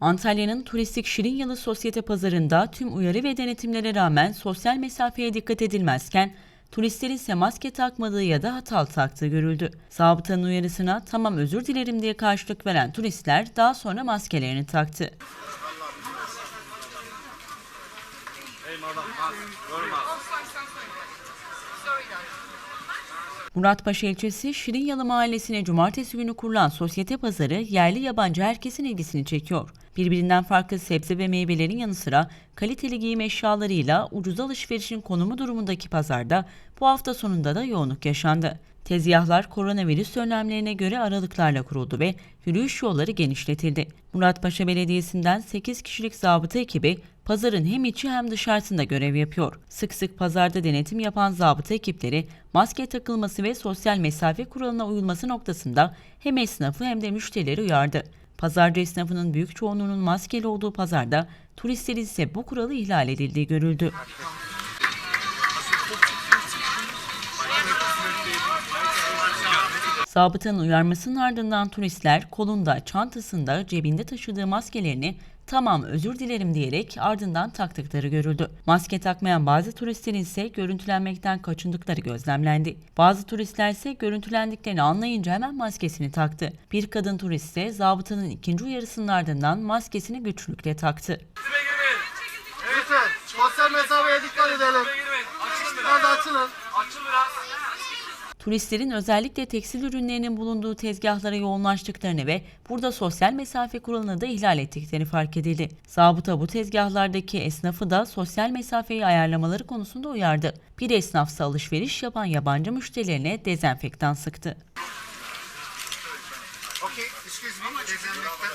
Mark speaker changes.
Speaker 1: Antalya'nın turistik Şirinyalı Sosyete Pazarı'nda tüm uyarı ve denetimlere rağmen sosyal mesafeye dikkat edilmezken turistlerin ise maske takmadığı ya da hatalı taktığı görüldü. Zabıtanın uyarısına tamam özür dilerim diye karşılık veren turistler daha sonra maskelerini taktı. Muratpaşa ilçesi Şirinyalı mahallesine cumartesi günü kurulan sosyete pazarı yerli yabancı herkesin ilgisini çekiyor. Birbirinden farklı sebze ve meyvelerin yanı sıra kaliteli giyim eşyalarıyla ucuz alışverişin konumu durumundaki pazarda bu hafta sonunda da yoğunluk yaşandı. Tezgahlar koronavirüs önlemlerine göre aralıklarla kuruldu ve yürüyüş yolları genişletildi. Muratpaşa Belediyesi'nden 8 kişilik zabıta ekibi pazarın hem içi hem dışarısında görev yapıyor. Sık sık pazarda denetim yapan zabıta ekipleri maske takılması ve sosyal mesafe kuralına uyulması noktasında hem esnafı hem de müşterileri uyardı. Pazarcı esnafının büyük çoğunluğunun maskeli olduğu pazarda turistlerin ise bu kuralı ihlal edildiği görüldü. Zabıtanın uyarmasının ardından turistler kolunda, çantasında, cebinde taşıdığı maskelerini tamam özür dilerim diyerek ardından taktıkları görüldü. Maske takmayan bazı turistlerin ise görüntülenmekten kaçındıkları gözlemlendi. Bazı turistler ise görüntülendiklerini anlayınca hemen maskesini taktı. Bir kadın turist ise zabıtanın ikinci uyarısının ardından maskesini güçlükle taktı.
Speaker 2: Lütfen sosyal mesafeye dikkat edelim.
Speaker 3: Açılın biraz.
Speaker 2: Açılın.
Speaker 3: Açıl biraz.
Speaker 1: Turistlerin özellikle tekstil ürünlerinin bulunduğu tezgahlara yoğunlaştıklarını ve burada sosyal mesafe kuralını da ihlal ettiklerini fark edildi. Zabıta bu tezgahlardaki esnafı da sosyal mesafeyi ayarlamaları konusunda uyardı. Bir esnafsa alışveriş yapan yabancı müşterilerine dezenfektan sıktı.
Speaker 2: Okay, excuse me. Dezenfektan.